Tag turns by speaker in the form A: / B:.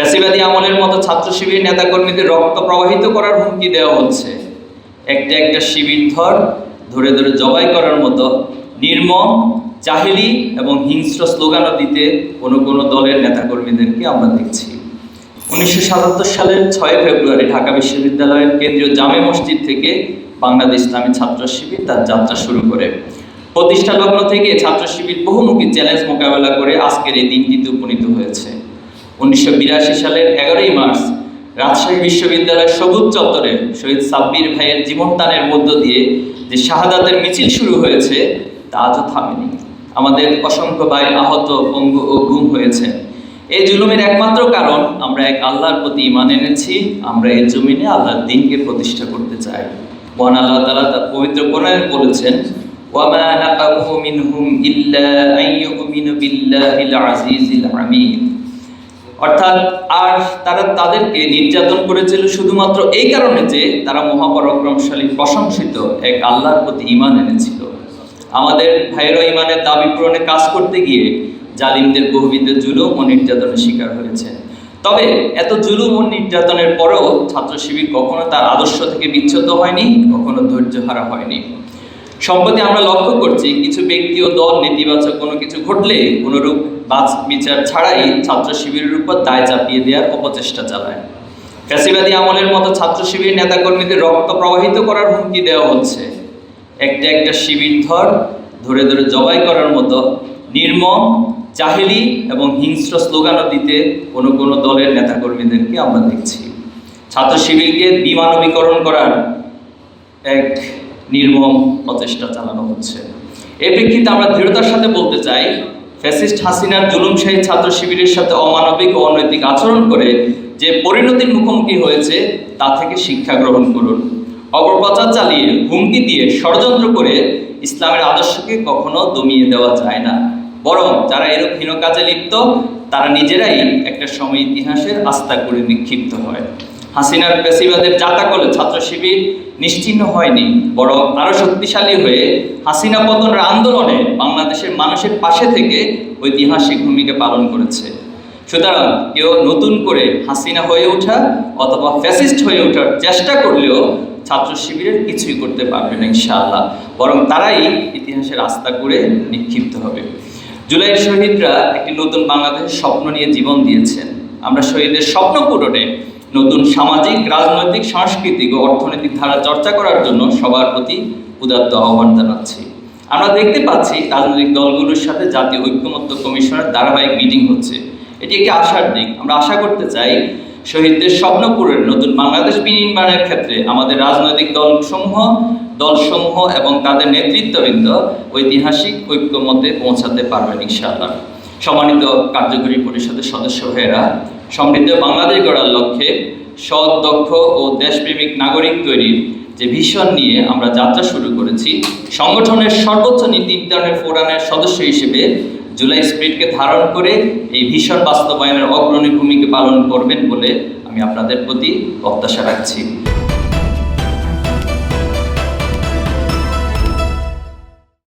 A: ফ্যাসিবাদী আমলের মতো ছাত্র শিবির নেতাকর্মীদের রক্ত প্রবাহিত করার হুমকি দেওয়া হচ্ছে। একটা একটা শিবির ধর ধরে ধরে জবাই করার মতো নির্মম, জাহেলি এবং হিংস্র স্লোগানও দিতে কোনো কোনো দলের নেতাকর্মীদেরকে আমরা দেখছি। উনিশশো সাতাত্তর সালের ছয় ফেব্রুয়ারি ঢাকা বিশ্ববিদ্যালয়ের কেন্দ্রীয় জামে মসজিদ থেকে বাংলাদেশ ইসলামী ছাত্র শিবির তার যাত্রা শুরু করে। প্রতিষ্ঠা লগ্ন থেকে ছাত্র শিবির বহুমুখী চ্যালেঞ্জ মোকাবেলা করে আজকের এই দিনটিতে উপনীত হয়েছে। উনিশশো বিরাশি সালের এগারোই মার্চ রাজশাহী বিশ্ববিদ্যালয়ের সবুজ চত্বরে শহীদ সাব্বির ভাইয়ের জীবনদানের মধ্য দিয়ে যে শাহাদাতের মিছিল শুরু হয়েছে, তা আজও থামেনি। আমাদের অসংখ্য ভাই আহত, পঙ্গু ও গুম হয়েছে। এই জুলুমের একমাত্র কারণ আমরা এক আল্লাহর প্রতি ইমান এনেছি, আমরা এই জমিনে আল্লাহর দিনকে প্রতিষ্ঠা করতে চাই। মহান আল্লাহ তাআলা তার পবিত্র কোরআনে বলেছেন ইল্লা আন ইউমিনু বিল্লাহিল আজিজিল হামিদ অর্থাৎ আর তারা তাদেরকে নির্যাতন করেছিল শুধুমাত্র এই কারণে যে তারা মহাপরাক্রমশালী, প্রশংসিত এক আল্লাহর প্রতি ইমান এনেছিল। আমাদের ভাইয়েরা ইমানের দাবি পূরণে কাজ করতে গিয়ে জালিমদের বহুবিধ জুলুম ও নির্যাতনের শিকার হয়েছে। তবে এত জুলুম ও নির্যাতনের পরেও ছাত্র শিবির কখনো তার আদর্শ থেকে বিচ্ছুত হয়নি, কখনো ধৈর্য হারা হয়নি। সম্প্রতি আমরা লক্ষ্য করছি, কিছু ব্যক্তি ও দল নেতিবাচক কোনো কিছু ঘটলে কোনোরূপ বাছ বিচার ছাড়াই ছাত্র শিবিরের উপর দায় চাপিয়ে দেওয়ার অপচেষ্টা চালায়। ফ্যাসিবাদী আমলের মতো ছাত্র শিবির নেতাকর্মীদের রক্ত প্রবাহিত করার হুমকি দেওয়া হচ্ছে। একটা একটা শিবির ধর ধরে ধরে জবাই করার মতো নির্মম, জাহেলি এবং হিংস্র স্লোগানও দিতে কোনো কোনো দলের নেতাকর্মীদেরকে আমরা দেখছি। ছাত্র শিবিরকে বিমানবীকরণ করার এক নির্মম প্রচেষ্টা চালানো হচ্ছে। এই প্রেক্ষিতে আমরা দৃঢ়তার সাথে বলতে চাই ফ্যাসিস্ট হাসিনার জুলুমশাহী ছাত্র শিবিরের সাথে অমানবিক ও অনৈতিক আচরণ করে যে পরিণতির মুখোমুখি হয়েছে, তা থেকে শিক্ষা গ্রহণ করুন। অপপ্রচার চালিয়ে হুমকি দিয়ে ষড়যন্ত্র করে ইসলামের আদর্শকে কখনো দমিয়ে দেওয়া যায় না। বরং যারা এরূপ হীন কাজে লিপ্ত, তারা নিজেরাই একটা সময় ইতিহাসের আস্থা করে নিক্ষিপ্ত হয়। হাসিনার পেশিবাদের জাতাকলে ছাত্র শিবির নিশ্চিহ্ন হয়নি, বরং আরও শক্তিশালী হয়ে হাসিনা পতনের আন্দোলনে বাংলাদেশের মানুষের পাশে থেকে ঐতিহাসিক ভূমিকা পালন করেছে। সুতরাং কেউ নতুন করে হাসিনা হয়ে ওঠা অথবা ফ্যাসিস্ট হয়ে ওঠার চেষ্টা করলেও ছাত্র শিবিরের কিছুই করতে পারবে না ইনশাআল্লাহ, বরং তারাই ইতিহাসের রাস্তা করে নিক্ষিপ্ত হবে। জুলাইয়ের শহীদরা একটি নতুন বাংলাদেশের স্বপ্ন নিয়ে জীবন দিয়েছেন। আমরা শহীদের স্বপ্ন পূরণে নতুন সামাজিক, রাজনৈতিক, সাংস্কৃতিক ও অর্থনৈতিক ধারা চর্চা করার জন্য সবার প্রতি উদাত্ত আহ্বান জানাচ্ছি। আমরা দেখতে পাচ্ছি রাজনৈতিক দলগুলোর সাথে জাতীয় ঐক্যমত্য কমিশনের ধারাবাহিক মিটিং হচ্ছে। এটি একটি আশার দিক। আমরা আশা করতে চাই শহীদদের স্বপ্ন পূরণের নতুন বাংলাদেশ বিনির্মাণের ক্ষেত্রে আমাদের রাজনৈতিক দলসমূহ দলসমূহ এবং তাদের নেতৃত্ববৃন্দ ঐতিহাসিক ঐক্যমতে পৌঁছাতে পারবেন ইনশাআল্লাহ। সম্মানিত কার্যকরী পরিষদের সদস্য ভাইয়েরা সমৃদ্ধ বাংলাদেশ গড়ার লক্ষ্যে সৎ, দক্ষ ও দেশপ্রেমিক নাগরিক তৈরির যে ভীষণ নিয়ে আমরা যাত্রা শুরু করেছি, সংগঠনের সর্বোচ্চ নীতি নির্ধারণের ফোরামের সদস্য হিসেবে জুলাই স্প্রিটকে ধারণ করে এই ভীষণ বাস্তবায়নের অগ্রণী ভূমিকা পালন করবেন বলে আমি আপনাদের প্রতি প্রত্যাশা রাখছি।